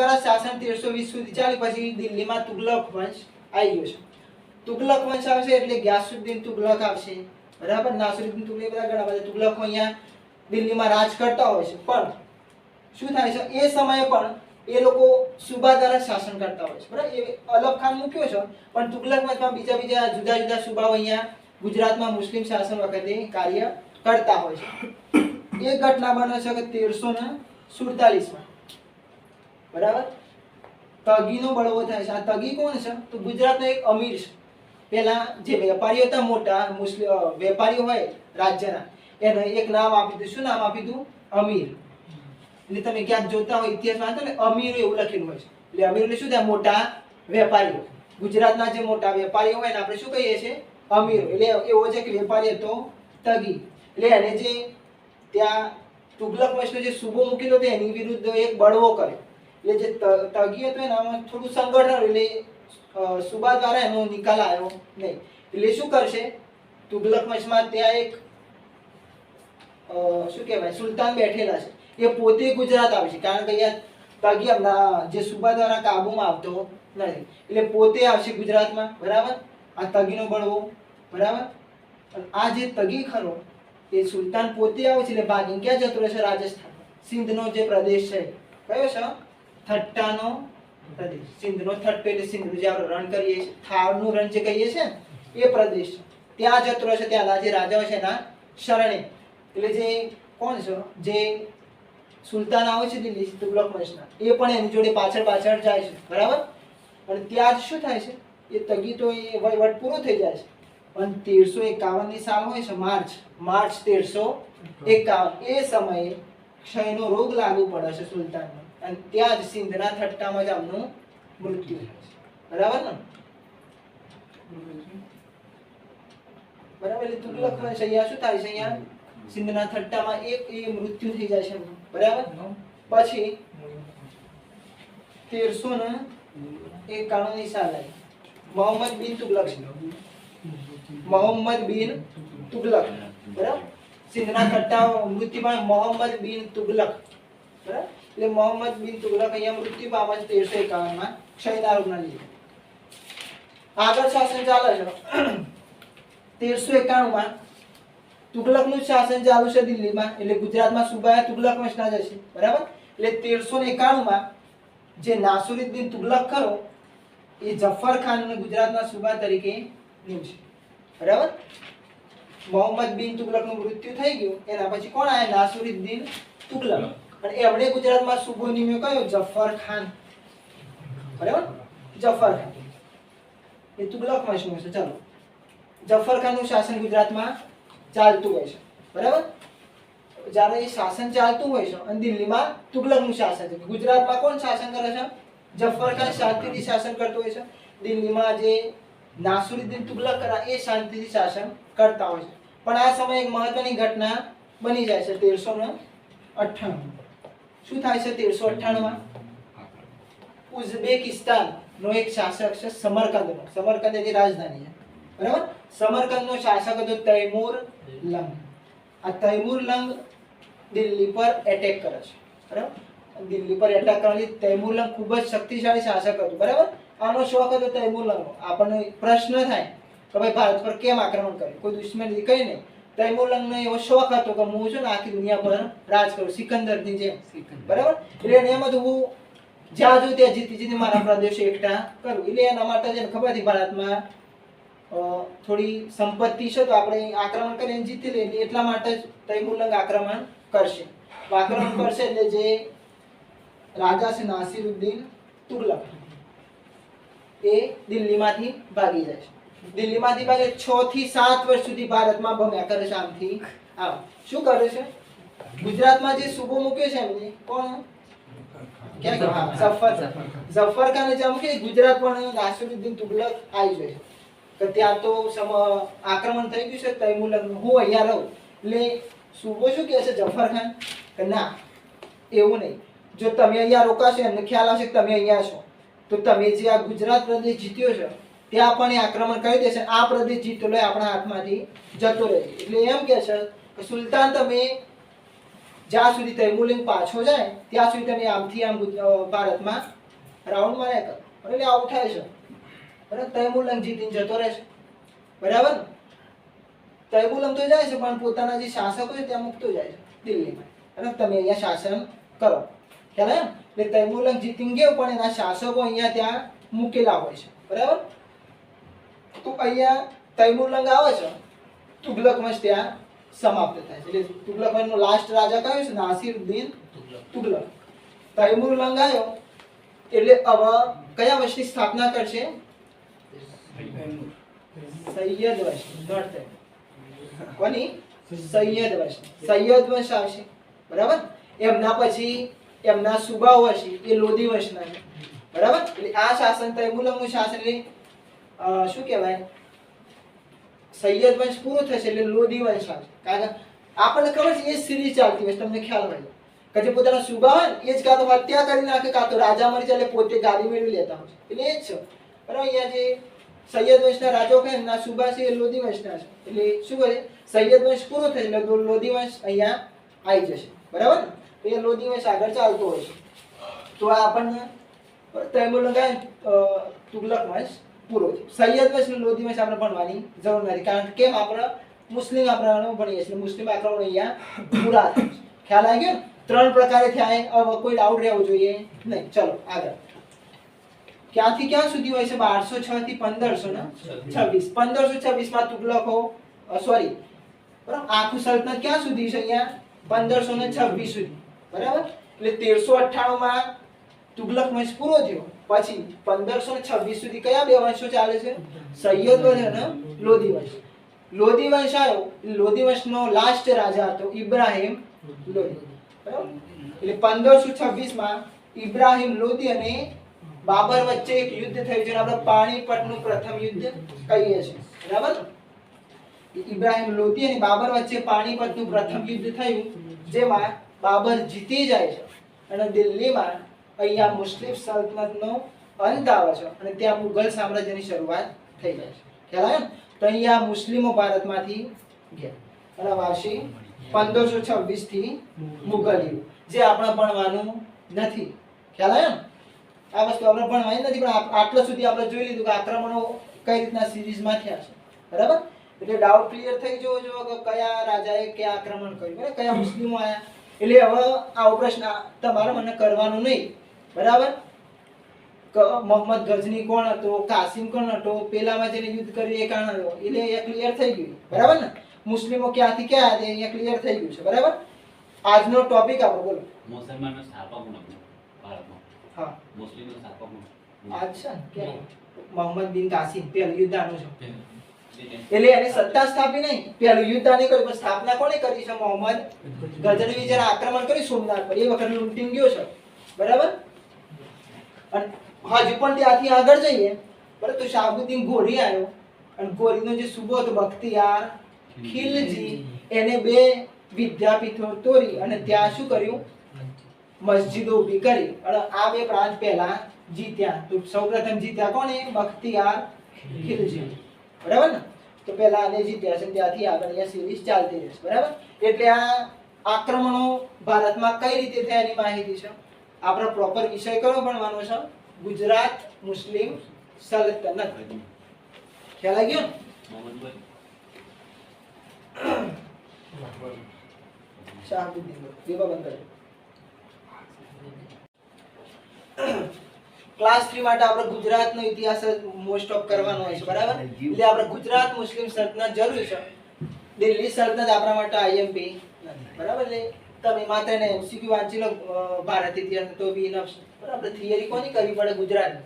દ્વારા શાસન તેરસો વીસ સુધી ચાલ્યું પછી દિલ્હીમાં તુગલક વંશ આવી ગયો છે. તુગલક વંશ આવશે એટલે ગ્યાસુદ્દીન તુગલક આવશે. બરાબર? નાસરુદ્દીન તુગલક બધા ઘણા બધા તુગલકો અહીંયા દિલ્હીમાં રાજ કરતા હોય છે. પણ શું થાય છે? એ સમયે પણ એ લોકો સુબા દ્વારા શાસન કરતા હોય છે. બરાબર? એ અલગ ખાન મૂક્યો છે, પણ તુગલક વંશમાં બીજા બીજા જુદા જુદા સુબાઓ અહીંયા ગુજરાતમાં મુસ્લિમ શાસન વખતે કાર્ય કરતા હોય છે. એ ઘટના બને છે કે તેરસો ને સુડતાલીસમાં. બરાબર? તગીનો બળવો થાય છે. આ તગી કોણ છે? તો ગુજરાતનો એક અમીર છે. પેલા જે વેપારીઓ હતા મોટા, મુસ્લિમ વેપારીઓ હોય રાજ્યના, એને એક નામ આપી દીધું. શું નામ આપી દીધું? અમીર. એટલે તમે ક્યાંક જોતા હોય ઇતિહાસ વાંચો ને, અમીર એવું લખેલું હોય છે. એટલે અમીર એટલે શું થાય? મોટા વેપારીઓ. ગુજરાતના જે મોટા વેપારીઓ હોય આપણે શું કહીએ છીએ? અમીર. એટલે એવો છે કે વેપારી હતો તગી. એટલે એને જે ત્યાં તુગલક વંશનો જે સુબો મૂકેલો હતો, એની વિરુદ્ધ એક બળવો કર્યો. એટલે જે તગી હતો એનામાં થોડું સંગઠન એટલે સુબા દ્વારા એનો નિકાલ આવ્યો નહીં. એટલે શું કરશે? તુગલક વંશમાં ત્યાં એક શું કહેવાય? સુલતાન બેઠેલા છે. એ પોતે ગુજરાત આવે છે. કારણ કે અહીંયા તગી હમણાં જે સુબા દ્વારા કાબુમાં આવતો નથી. એટલે પોતે આવશે ગુજરાતમાં. બરાબર? આ તગીનો બળવો. બરાબર? આ જે તગી ખરો, એ સુલતાન પોતે આવે છે, એટલે ભાગીને ક્યાં જતો રહેશે? રાજસ્થાન સિંધનો જે પ્રદેશ છે. કયો છે? થટ્ટાનો પ્રદેશ. સિંધનો થટ્ટો એટલે સિંધનું જે આપણે રણ કરીએ છીએ થારનું રણ જે કહીએ છીએ એ પ્રદેશ. ત્યાં જતો રહેશે ત્યાંના જે રાજાઓ છે એના શરણે. એટલે જે કોણ છે? જે સુલતાન આવે છે દિલ્હી તુગલક વંશના. એ પણ એની જોડે પાછળ પાછળ જાય છે. બરાબર? અને ત્યાં જ શું થાય છે? એ તગી તો એ વહીવટ પૂરો થઈ જાય છે. અને તેરસો એકાવનની સાલ હોય છે, માર્ચ. માર્ચ તેરસો એકાવન. એ સમયે ક્ષયનો રોગ લાગુ પડે છે સુલતાનને. અને ત્યાં જ સિંધના થટ્ટામાં જ આમનું મૃત્યુ થાય છે. બરાબર ને? બરાબર, એટલે તુગલક વંશ અહીંયા શું થાય છે અહીંયા? સિંધના થટ્ટામાં એક એ મૃત્યુ થઈ જાય છે બરાબર? પછી તેરસો ને એકાણું ની સાલ મોહમ્મદ બિન તુગલક છે. મોહમ્મદ બિન તુગલક. બરાબર? સિંધના મૃત્યુ પણ મોહમ્મદ બિન તુગલક. બરાબર? એટલે મોહમ્મદ બિન તુગલક અહીંયા મૃત્યુ પામે છે તેરસો એકાવનમાં ક્ષયના રોગના લીધે. આગળ શાસન ચાલે છે. તેરસો એકાણું માં તુગલકનું શાસન ચાલુ છે દિલ્હીમાં, એટલે ગુજરાતમાં સુબાયા તુગલક વંશના જશે બરાબર? એટલે તેરસો ને એકાણુંમાં જે નાસુરુદ્દીન તુગલક ખરો, એ જફર ખાનને ગુજરાતના સુબા તરીકે નિમશે, બરાબર? મોહમ્મદ બિન તુગલકનું મૃત્યુ થઈ ગયું, એના પછી કોણ આવ્યા નાસુરુદ્દીન તુગલક. અને એમણે ગુજરાતમાં શુભો નિમ્યો કયો? જફર ખાન. બરાબર? જફર. ખાન એ તુગલક શું હશે ચાલો. જફર ખાનનું શાસન ગુજરાતમાં ચાલતું હોય છે. બરાબર? જ્યારે એ શાસન ચાલતું હોય છે, અને દિલ્હીમાં તુગલકનું શાસન છે. ગુજરાતમાં કોણ શાસન કરે છે? જફર ખાન શાંતિથી શાસન કરતો હોય છે. દિલ્હીમાં જે નાસુરુદ્દીન તુગલક કરા એ શાંતિથી શાસન કરતા હોય છે. પણ આ સમયે એક મહત્વની ઘટના બની જાય છે, તેરસો ને અઠ્ઠાણું. શું થાય છે તેરસો અઠ્ઠાણુંમાં? ઉઝબેકિસ્તાન નો એક શાસક છે સમરકંદનો સમરકંદ એની રાજધાની છે. બરાબર? સમરકંદનો શાસક હતો તૈમૂર લંગ. આ તૈમૂર લંગ દિલ્હી પર એટેક કરે છે. બરાબર? દિલ્હી પર એટેક કરવાની તૈમૂર લંગ ખૂબ જ શક્તિશાળી શાસક હતું. બરાબર? આનો શોખ હતો તૈમૂર લંગનો. આપણને પ્રશ્ન થાય કે ભાઈ ભારત પર કેમ આક્રમણ કર્યું? કોઈ દુશ્મન કઈ નહીં. તૈમૂર લંગનો એવો શોખ હતો કે હું છે ને આખી દુનિયા પર રાજ કરું સિકંદરની જેમ. બરાબર? એટલે એને એમ હતું હું જ્યાં જોઉં ત્યાં જીતી જીતી મારા પ્રદેશો એકઠા કરું. એટલે એના માટે જેને ખબર હતી ભારતમાં થોડી સંપત્તિ છે તો આપણે આક્રમણ કરીને જીતી લઈએ. એટલા માટે જ તૈમુરલંગ આક્રમણ કરશે. આક્રમણ કરશે એટલે જે રાજા છે નાસિરુદ્દીન તુગલક એ દિલ્હીમાંથી ભાગી જાય છે. દિલ્હીમાંથી ભાગે છ થી સાત વર્ષ સુધી ભારતમાં ભમ્યા. કરે છે આમથી. આમ. શું કરે છે? ગુજરાતમાં જે સુબો મૂક્યો છે એમને, કોણ? ઝફર. ઝફર ખાને જે મૂકે ગુજરાત પણ નાસિરુદ્દીન તુગલક આવી જાય તો ત્યાં તો આક્રમણ થઈ ગયું છે તૈમુલકનું હું અહીંયા રહું. એટલે સુબો શું કહે છે જફર કે ના, એવું નહીં. જો તમે અહીંયા રોકાશો, એમને ખ્યાલ આવશે તમે અહીંયા છો. તો તમે જે આ ગુજરાત પ્રદેશ જીત્યો છે ત્યાં પણ એ આક્રમણ કરી દેશે આ પ્રદેશ જીતેલો આપણા હાથમાંથી જતો રહે એટલે એમ કે છે કે સુલતાન તમે જ્યાં સુધી તૈમુલિંગ પાછો જાય, ત્યાં સુધી તમે આમથી આમ ભારતમાં રાઉન્ડ માર્યા કરો. એટલે આવું થાય છે. બરાબર? તૈમુલંગ જીતીને જતો રહે છે. બરાબર? ને? તૈમુલંગ તો જાય છે, પણ પોતાના જે શાસકો છે ત્યાં મૂકતો જાય છે દિલ્હીમાં. અને તમે અહીંયા શાસન કરો. ખ્યાલ એટલે તૈમુલંગ જીતીને ગયો, પણ એના શાસકો અહીંયા ત્યાં મૂકેલા હોય છે. બરાબર? તો અહીંયા તૈમુરલંગ આવે છે? તુગલક વંશ ત્યાં સમાપ્ત થાય છે. એટલે તુગલક વંશનો લાસ્ટ રાજા કયો છે? નાસિરુદ્દીન તુગલક. તૈમુરલંગ આવ્યો એટલે હવે કયા વંશની સ્થાપના કરશે? સૈયદ વંશ. કોની? સૈયદ વંશ. સૈયદ વંશ આવશે. બરાબર? એમના પછી એમના સુબાઓ હશે. એ લોધી વંશના છે. બરાબર? એટલે આ શાસન તૈમુરલંગનું શાસન એટલે શું કહેવાય? સૈયદ વંશ પૂરો થશે એટલે લોધી વંશ આવશે કારણ કે આપણને ખબર છે, એ સિરીઝ ચાલતી હોય તમને ખ્યાલ હોય. કે જે પોતાના હોય એ જ કાં તો હત્યા કરી નાખે, કાં તો રાજા મરી એટલે પોતે ગાદી મેળવી લેતા હોય એટલે એ જ છે. બરાબર, અહીંયા જે સૈયદ વંશના રાજાઓ કહે એમના સુબા છે, એ લોધી વંશના છે. એટલે શું કરે? સૈયદ વંશ પૂરો થશે એટલે લોધી વંશ અહીંયા આવી જશે. બરાબર તો એ લોધી વંશ આગળ ચાલતો હોય છે. તો આ આપણને તૈમુર લગાય તુગલક વંશ. પૂરો છે સૈયદ વંશ લોધી વંશ આપણે ભણવાની જરૂર નથી. કારણ કે કેમ? આપણે મુસ્લિમ આક્રમણો ભણીએ છીએ. મુસ્લિમ આક્રમણ અહીંયા પૂરા ખ્યાલ આવી ગયો? ત્રણ પ્રકારે થયા. હવે કોઈ ડાઉટ રહેવો જોઈએ નહીં. ચલો આગળ. ક્યાંથી ક્યાં સુધી હોય છે? બારસો છ થી પંદરસો ને? છવ્વીસ. પંદરસો છવ્વીસમાં તુગલકો સોરી બરાબર? આખું સલ્તનત ક્યાં સુધી છે અહીંયા? પંદરસો ને છવ્વીસ સુધી. બરાબર? એટલે તેરસો અઠ્ઠાણું માં તુગલક વંશ પૂરો થયો. પછી પંદરસો છવ્વીસ સુધી કયા બે વંશો ચાલે છે? સૈયદ વંશ અને લોધી વંશ. લોધી વંશ આવ્યો. લોધી વંશનો લાસ્ટ રાજા હતો ઇબ્રાહિમ લોધી. એટલે પંદરસો છવ્વીસમાં ઇબ્રાહિમ લોધી અને બાબર વચ્ચે એક યુદ્ધ થયું છે આપણે પાણીપતનું પ્રથમ યુદ્ધ કહીએ છીએ. બરાબર? ઇબ્રાહિમ લોધી અને બાબર વચ્ચે પાણીપતનું પ્રથમ યુદ્ધ થયું. જેમાં બાબર જીતી જાય છે. અને દિલ્હીમાં અહીંયા મુસ્લિમ સલ્તનતનો અંત આવે છે અને ત્યાં મુગલ સામ્રાજ્યની શરૂઆત થઈ જાય છે. ખ્યાલ આવ્યો તો અહીંયા મુસ્લિમો ભારતમાંથી ગયા. અને વાર્ષિક પંદરસો છવ્વીસથી મુઘલ મુગલ યુગ જે આપણે ભણવાનું નથી. ખ્યાલ આવ્યો? આ વસ્તુ આપણે ભણવાની નથી, પણ આટલા સુધી આપણે જોઈ લીધું કે આક્રમણો કઈ રીતના સિરીઝમાં થયા છે. બરાબર? એટલે ડાઉટ ક્લિયર થઈ જવો જોવો કે કયા રાજાએ કયા આક્રમણ કર્યું. બરાબર? કયા મુસ્લિમો આવ્યા એટલે હવે આવો પ્રશ્ન તમારે મને કરવાનો નહીં. બરાબર? મોહમ્મદ ગઝની કોણ હતો? કાસિમ કોણ હતો? પેલામાં જેને યુદ્ધ કર્યું એ કોણ હતો. એટલે એ ક્લિયર થઈ ગયું. બરાબર ને? મુસ્લિમો ક્યાંથી ક્યાં હતા અહીંયા ક્લિયર થઈ ગયું છે. બરાબર? આજનો ટોપિક આપણો બોલો. મુસલમાનનો સ્થાપક કોણ હતો ભારતમાં હા. મુસ્લિમનો સ્થાપક કોણ? અચ્છા કે મોહમ્મદ બિન કાસિમ પેલું યુદ્ધ આનું છે એટલે એને સત્તા સ્થાપી નહીં. પેલું યુદ્ધ આને કર્યું પણ સ્થાપના કોણે કરી છે? મોહમ્મદ ગઝનવી જરા આક્રમણ કરી સોમનાથ પર. એ વખત લૂંટી ગયો છે. બરાબર? અને હજુ પણ ત્યાંથી આગળ જઈએ. બરાબર તો શાહબુદ્દીન ગોરી આવ્યો. અને ગોરીનો જે સુબોધ બખ્તિયાર, ખિલજી, એને બે વિદ્યાપીઠો તોડી અને ત્યાં શું કર્યું? મસ્જિદો ઊભી કરી. અને આ બે પ્રાંત પહેલા જીત્યા. તો સૌપ્રથમ જીત્યા કોણે? બખ્તિયાર, ખિલજી. બરાબર ને? તો પહેલા આને જીત્યા છે ત્યાંથી આગળ અહીંયા સિરીઝ ચાલતી રહેશે. બરાબર? એટલે આ આક્રમણો ભારતમાં કઈ રીતે થયા એની માહિતી છે? આપણો પ્રોપર વિષય કયો ભણવાનો છે? ગુજરાત મુસ્લિમ સલ્તનત ખ્યાલ આવી ગયો ક્લાસ થ્રી માટે આપણે ગુજરાતનો ઇતિહાસ મોસ્ટ ઓફ કરવાનો હોય છે, બરાબર? એટલે આપણે ગુજરાત મુસ્લિમ સલ્તનત જરૂરી છે. દિલ્હી સલ્તનત આપણા માટે આઈએમપી બરાબર એટલે તમે માત્ર ને એમસીક્યુ વાંચી લો ભારતીય તો બી ઇનફ પણ બરાબર થિયરી કોની કરવી પડે ગુજરાતની?